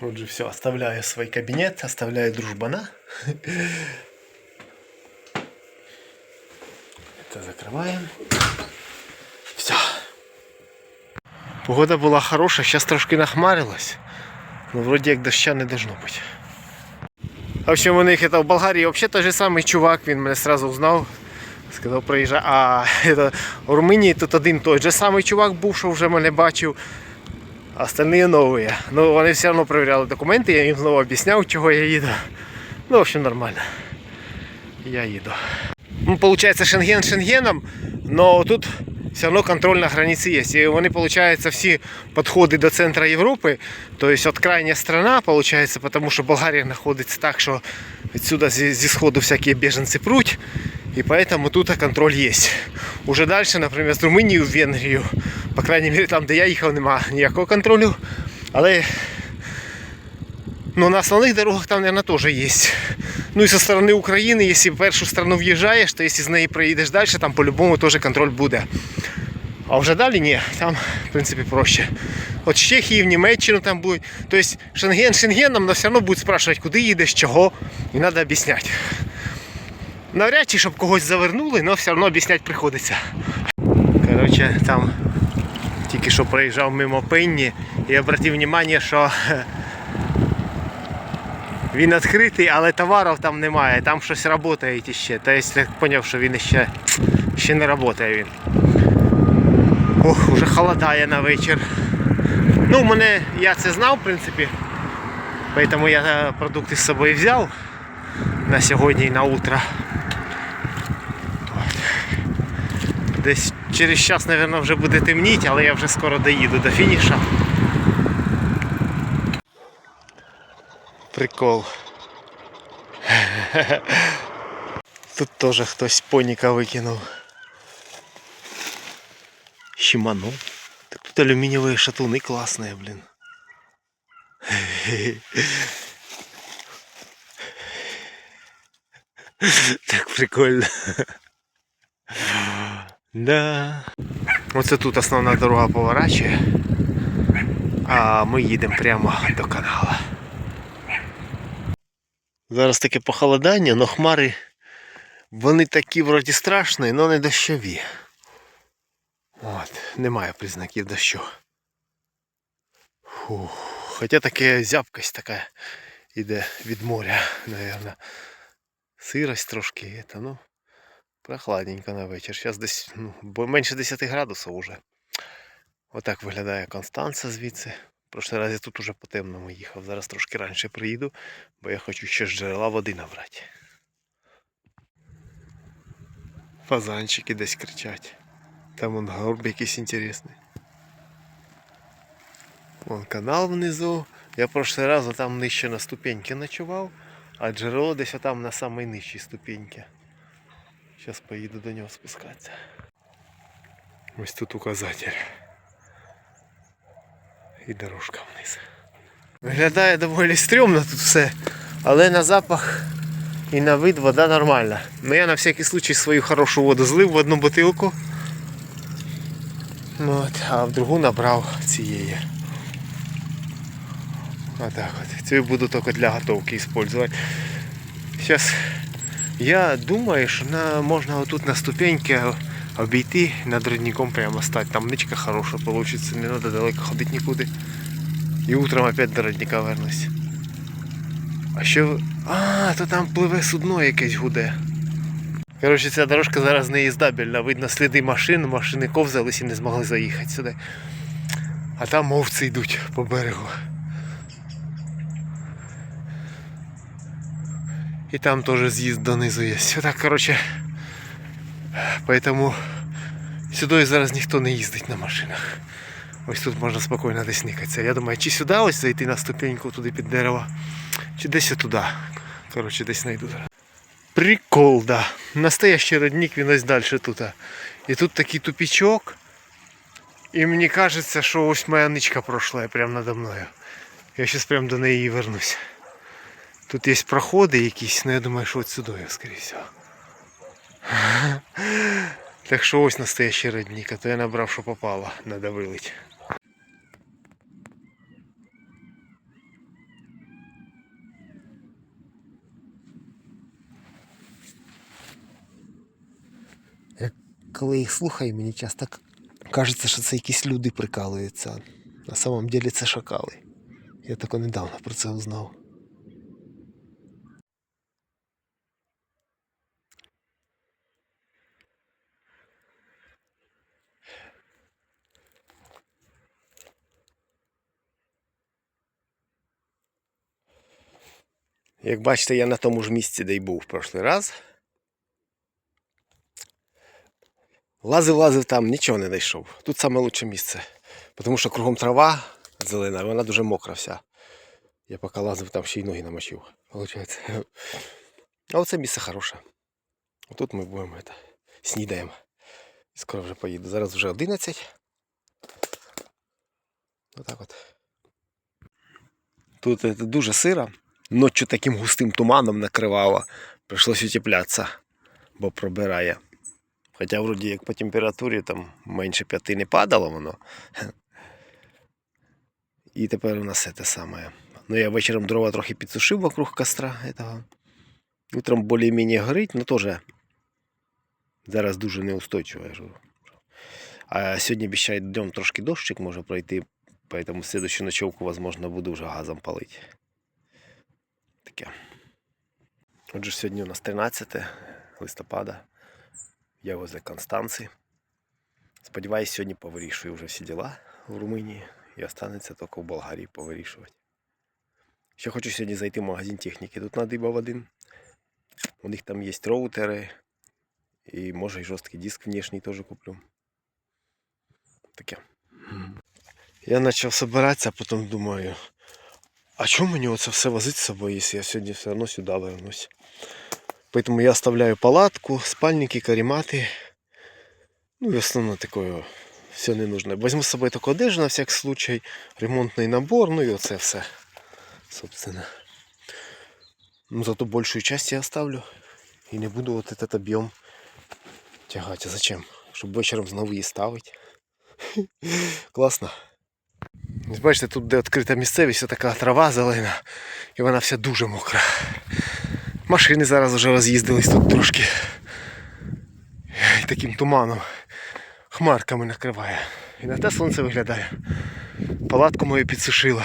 Отже, все, оставляю свой кабинет, оставляю дружбана. Это закрываем. Все. Погода була хороша, зараз трошки нахмарилась. Ну, вроді як доща не должно бути. В общем, у них это в Болгарії взагалі той же самий чувак, він мене сразу узнав. Сказав, приїжджай. А это, в Румунії тут один той же самий чувак був, що вже мене бачив. Остальні нові. Ну, вони все одно перевіряли документи, я їм знову об'ясняв, чого я їду. Ну, в общем, нормально. Я їду. Ну, получается, Шенген Шенгеном, но тут все равно контроль на границе есть. И вони, получается, всі підходи до центра Європи, то есть от крайня страна, получается, потому що Болгарія знаходиться так, що відсюди зі сходу всякі біженці пруть, і поэтому тут контроль есть. Уже дальше, наприклад, з Румунії в Венгрію, по крайней мере, там, де я їхав, нема ніякого контролю. Але ну, на основних дорогах там, наверное, тоже есть. Ну и со стороны Украины, если в першу страну въезжаешь, то если з неї проїдеш далі, там по-любому теж контроль буде. А вже далі ні, там в принципі проще. От з Чехії в Німеччину там будуть. Тобто Шенген Шенгеном, но все одно будуть спрашувати, куди їдеш, чого, і треба об'ясняти. Навряд чи, щоб когось завернули, але все одно об'ясняти приходиться. Коротше, там тільки що проїжджав мимо Пенні і обратив увагу, що він відкритий, але товарів там немає, там щось працює ще. Тобто я зрозумів, що він ще, ще не працює він. Ох, уже холодає на вечір. Ну, мене, я це знав, в принципі. Поэтому я е, продукти з собою взяв на сьогодні і на утро. От. Десь через час, мабуть, вже буде темніти, але я вже скоро доїду до фініша. Прикол. Тут теж хтось поніка викинув. Щиману. Так тут алюмінієві шатуни класні, блін. Так прикольно. Да. Оце тут основна дорога поворачує. А ми їдемо прямо до каналу. Зараз таке похолодання, але хмари вони такі вроді страшні, але не дощові. От, немає признаків дощу. Фух. Хоча таке зябкость така йде від моря, мабуть. Сирость трошки, є, ну, прохладненько на вечір. Зараз десь ну, менше 10 градусів уже. Отак виглядає Констанца звідси. Прошлий раз я тут уже по темному їхав. Зараз трошки раніше приїду, бо я хочу ще з джерела води набрати. Фазанчики десь кричать. Там вон горб якийсь інтересний. Вон канал внизу. Я в прошлый раз там нижче на ступеньки ночував, а джерело десь там на самій нижчій ступеньки. Зараз поїду до нього спускатися. Ось тут указатель. І дорожка вниз. Виглядає доволі стрьомно тут все, але на запах і на вид вода нормальна. Ну я на всякий случай свою хорошу воду злив в одну бутилку. Ну, От, а в другу набрав цієї. Отак от. Цю буду тільки для готовки использовать. Сейчас я думаю, що на, можна отут на ступеньки обійти над родником прямо стати. Там ничка хороша получится, не треба далеко ходити нікуди. І утром опять до родника вернусь. А що... А, то там пливе судно якесь гуде. Коротше, ця дорожка зараз не їздабельна. Видно сліди машин, машини ковзались і не змогли заїхати сюди. А там овці йдуть по берегу. І там теж з'їзд донизу є. Так, коротше. Поэтому сюди зараз ніхто не їздить на машинах. Ось тут можна спокійно десь никатися. Я думаю, чи сюди ось зайти на ступеньку туди під дерево, чи десь туди. Коротше, десь знайду зараз. Прикол, да. Настоящий родник, він ось далі тут. І тут такий тупичок. І мені кажеться, що ось моя ничка пройшла прямо надо мною. Я зараз прямо до неї вернусь. Тут є проходи якісь, але я думаю, що от сюди я скоріше всього. Так що ось настоящий родник, а то я набрав, що попало, треба вилити. Е, коли їх слухаю, мені часто кажеться, що це якісь люди прикалуються. На самом деле це шакали. Я тако недавно про це узнав. Як бачите, я на тому ж місці, де й був в прошлий раз. Лазив, лазив там, нічого не знайшов. Тут саме лучше місце. Тому що кругом трава зелена, вона дуже мокра вся. Я поки лазив, там ще й ноги намочив. Получається. А оце місце хороше. Тут ми будемо это, снідаємо. Скоро вже поїду. Зараз вже 11. Отак от. Тут это, дуже сиро. Ночью таким густим туманом накривало. Прийшлось утеплятися, бо пробирає. Хоча вроді як по температурі там менше п'яти не падало воно. І тепер у нас те саме. Ну я вечором дрова трохи підсушив вокруг костра этого. Утром більш-менш горить, але теж зараз дуже неустойчиво. А сьогодні обіцяють днем трошки дощик може пройти, поэтому следующую ночевку, возможно, буду вже газом палити. Таке. Отже, сьогодні у нас 13 листопада. Я возле Констанції. Сподіваюсь, сьогодні повирішую вже всі діла в Румунії і останеться тільки в Болгарії повирішувати. Ще хочу сьогодні зайти в магазин техніки. Тут надибав один. У них там є роутери. І може і жорсткий диск внешній теж куплю. Таке. Я почав збиратися, а потім думаю, а чому мені оце все возити з собою, якщо я сьогодні все одно сюди вернусь? Поэтому я оставляю палатку, спальники, карематы. Ну и основно такое все не нужно. Возьму с собой только одежду на всяк случай, ремонтный набор, ну и оце все. Собственно. Ну зато большую часть я оставлю. И не буду вот этот объем тягать. А зачем? Чтобы вечером знову її ставити. Класно. Ось Бачите, тут де відкрита місцевість, вся така трава зелена, і вона вся дуже мокра. Машини зараз вже роз'їздились тут трошки. І таким туманом, хмарками накриває. І на те сонце виглядає. Палатку мою підсушило.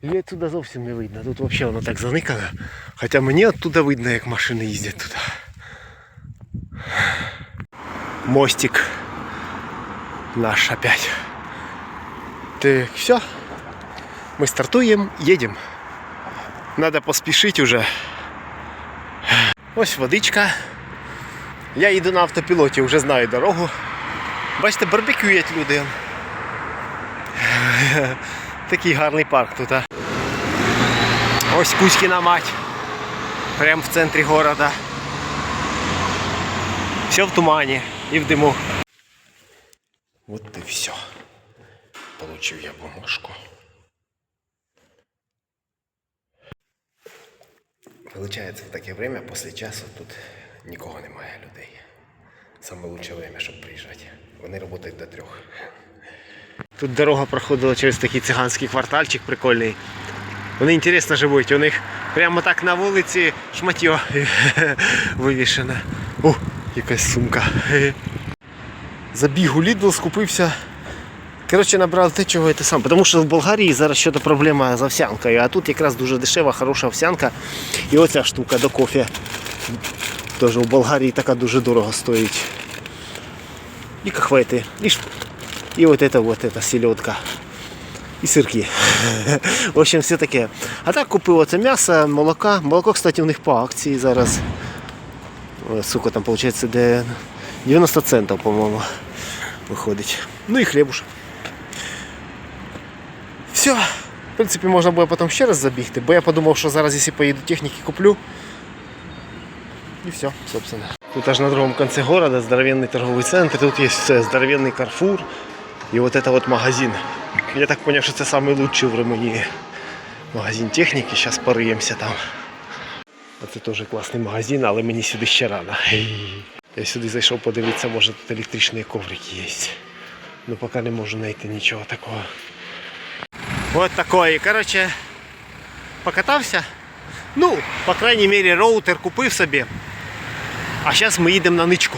І відсюди зовсім не видно. Тут взагалі воно так заникано. Хоча мені оттуда видно, як машини їздять тут. Мостик наш опять. Так, все. Мы стартуем, едем. Надо поспішити уже. Ось водичка. Я їду на автопілоті, вже знаю дорогу. Бачите, барбекюють люди. Такий гарний парк тут. А. Ось Кузькіна мать. Прямо в центрі города. Все в тумані і в диму. От і все. Получив я бумажку. Получається, в таке время, після часу тут нікого немає людей. Саме лучше время, щоб приїжджати. Вони працюють до трьох. Тут дорога проходила через такий циганський квартальчик прикольний. Вони інтересно живуть, у них прямо так на вулиці шматьо вивішене. О, якась сумка. Забіг у Lidl, скупився. Коротше, набрав те, чого це сам. Тому що в Болгарії зараз щось проблема з овсянкою, а тут якраз дуже дешева, хороша овсянка. І оця штука до кофе. Теж у Болгарії така дуже дорого стоїть. І кахвети, і, ш- і от это вот это селедка. І сирки. В общем, все таке. А так купив оце м'ясо, молока. Молоко, кстати, у них по акції зараз. Сука, там виходить, де 90 центів, по-моєму, виходить. Ну і хлібушек. Все. В принципі, можна буде потім ще раз забігти, бо я подумав, що зараз, якщо поїду техніки, куплю. І все, собственно. Тут аж на другому кінці города здоровенний торговий центр, тут є все, здоровенний Карфур і от это вот магазин. Я так понял, що це лучший в Румунії магазин техніки, зараз пориємося там. Оце теж класний магазин, але мені сюди ще рано. Я сюди зайшов подивитися, може тут електричні коврики є. Ну поки не можу знайти нічого такого. Вот такое. Короче, покатався. Ну, по крайней мере, роутер купив собі. А зараз ми їдемо на ничку.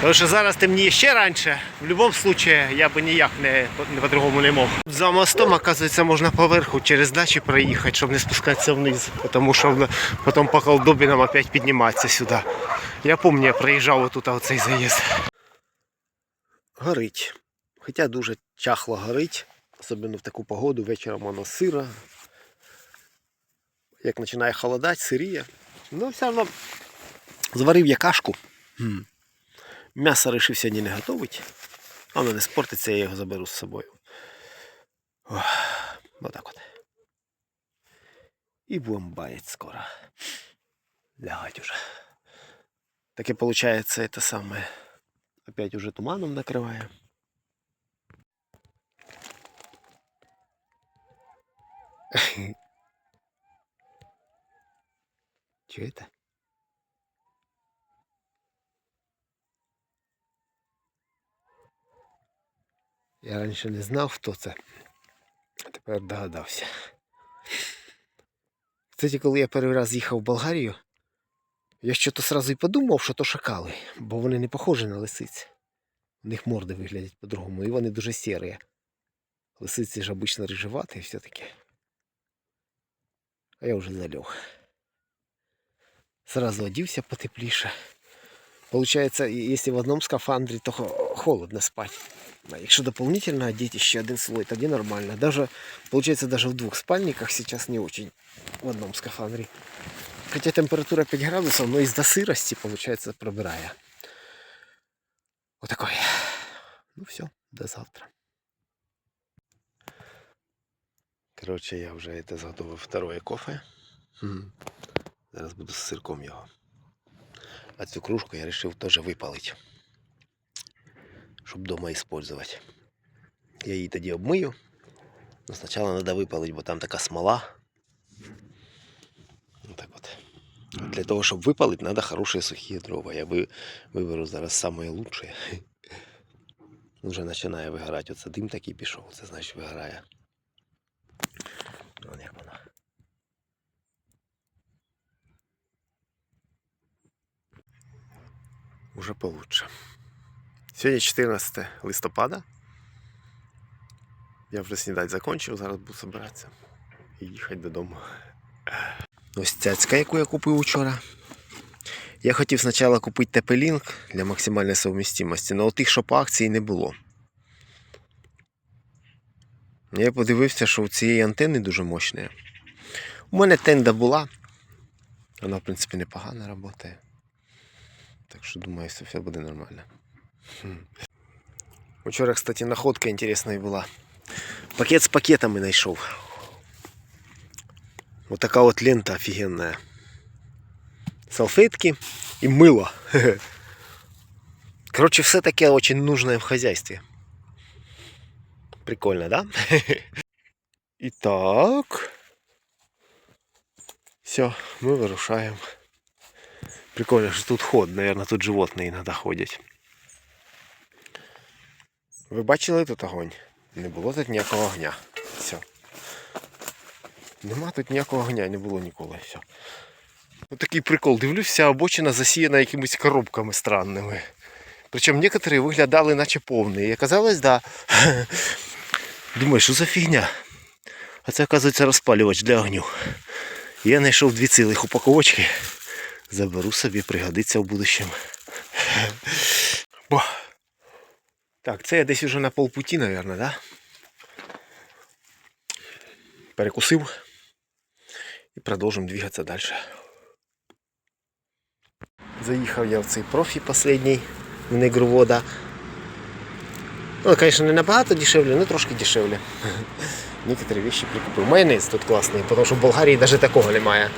Тому що зараз темніє ще раніше. В будь-якому випадку я би ніяк не, по-другому не мог. За мостом, оказується, можна поверху через дачі проїхати, щоб не спускатися вниз. Тому що потім по колдобі нам опять підніматися сюди. Я пам'ятаю, я проїжджав отут оцей заїзд. Горить. Хоча дуже чахло горить, особливо в таку погоду, вечором воно сиро. Як починає холодати, сиріє. Ну, все одно зварив я кашку. М'ясо вирішив сьогодні не готувати. А воно не спортиться, я його заберу з собою. Отак от. І будемо баять скоро. Лягать уже. Таке получается это самое. Опять уже туманом накрывая. Это? Я раніше не знав, хто це. А тепер догадався. Кстати, коли я перший раз їхав в Болгарію, я що-то сразу і подумав, що то шакали, бо вони не похожі на лисиць. У них морди виглядять по-другому, і вони дуже сірі. Лисиці ж обично рижеваті і все таке. А я вже залег. Сразу одівся потепліше. Получается, если в одном скафандре, то хо- холодно спать. А якщо дополнительно одеть еще один слой, тогда нормально. Даже, получается, даже в двух спальниках сейчас не очень в одном скафандре. Хотя температура 5 градусов, но из-за сырости, получается, пробирая. Вот такой. Ну все, до завтра. Короче, я вже это зготовив второе кофе. Зараз буду з сирком його. А цю кружку я вирішив теж випалити. Щоб вдома використовувати. Я її тоді обмию. Но спочатку треба випалити, бо там така смола. Ну так от. Для того, щоб випалити, треба хороші сухі дрова. Я виберу зараз лучшие. Вже починає вигорати. Оце дим такий пішов, це значить вигорає. Вон як воно. Уже получше. Сьогодні 14 листопада. Я вже снідати закончив, зараз буду збиратися і їхати додому. Ось цяцька, яку я купив учора. Я хотів спочатку купити TP-Link для максимальної совмістимості, але тих, що по акції не було. Я подивився, що у цієї антени дуже мощні. У мене тенда була. Вона, в принципі, непогано працює. Так що думаю, все, все буде нормально. Вчора, кстати, находка интересная была. Пакет с пакетами знайшов. Вот такая вот лента офигенная. Салфетки и мыло. Короче, все таки очень нужное в хозяйстве. Прикольно, да? Итак. Все, мы вырушаем. Прикольно, что тут ход, наверное, тут животные иногда ходять. Ви бачили тут огонь? Не було тут ніякого огня. Все. Нема тут ніякого огня, не було ніколи. Все. Ось такий прикол. Дивлюсь, вся обочина засіяна якимись коробками странними. Причому некоторі виглядали наче повні. І оказалось, да. Думаю, що за фігня? А це, оказується, розпалювач для огню. Я знайшов дві цілих упаковочки. Заберу собі, пригодиться в будущем. Бо. Так, це я десь уже на полпуті, мабуть, да? Перекусив. І продовжимо двигатися далі. Заїхав я в цей профі останній в Негровода. Ну, звісно, не набагато дешевле, але трошки дешевле. Некоторі вещи прикупив. Майонез тут класний, тому що в Болгарії навіть такого немає.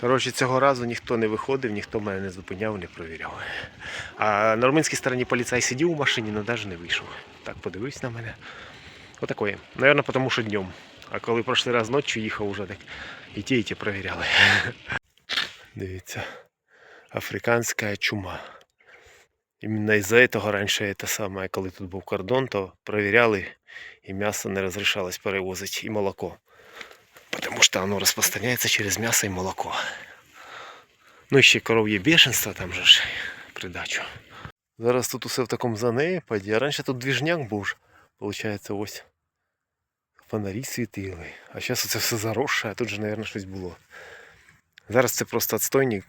Коротше, цього разу ніхто не виходив, ніхто мене не зупиняв, не провіряв. А на румунській стороні поліцай сидів у машині, але навіть не вийшов. Так подивився на мене. Отакое. Наверное, тому що днем. А коли прошлий раз ночі їхав уже так і ті, і ті провіряли. Дивіться. Африканська чума. Іменно із-за цього раніше те саме, коли тут був кордон, то провіряли і м'ясо не розрішалось перевозити, і молоко. Потому что оно распространяется через мясо и молоко. Ну і ще коров'є бешенство там же ж придачу. Зараз тут усе в такому занепаді, а раніше тут двіжняк був. ж. Получається, ось фонарі світили. А зараз це все заросше, а тут же, мабуть, щось було. Зараз це просто отстойник,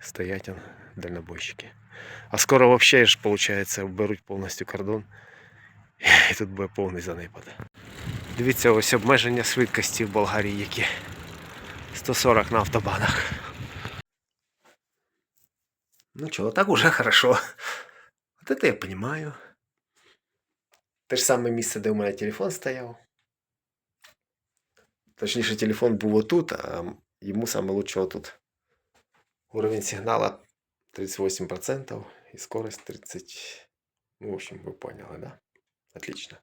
стоять дальнобойщики. А скоро взагалі ж, виходить, беруть повністю кордон. І тут буде повний занепад. Дивіться, ось обмеження швидкості в Болгарії які. 140 на автобанах. Ну чего, так уже хорошо. Вот это я понимаю. Те ж саме місце, де у мене телефон стояв. Точніше, телефон був отут, а йому саме лучше тут. Уровень сигнала 38% и скорость 30. Ну, в общем, вы поняли, да? Отлично.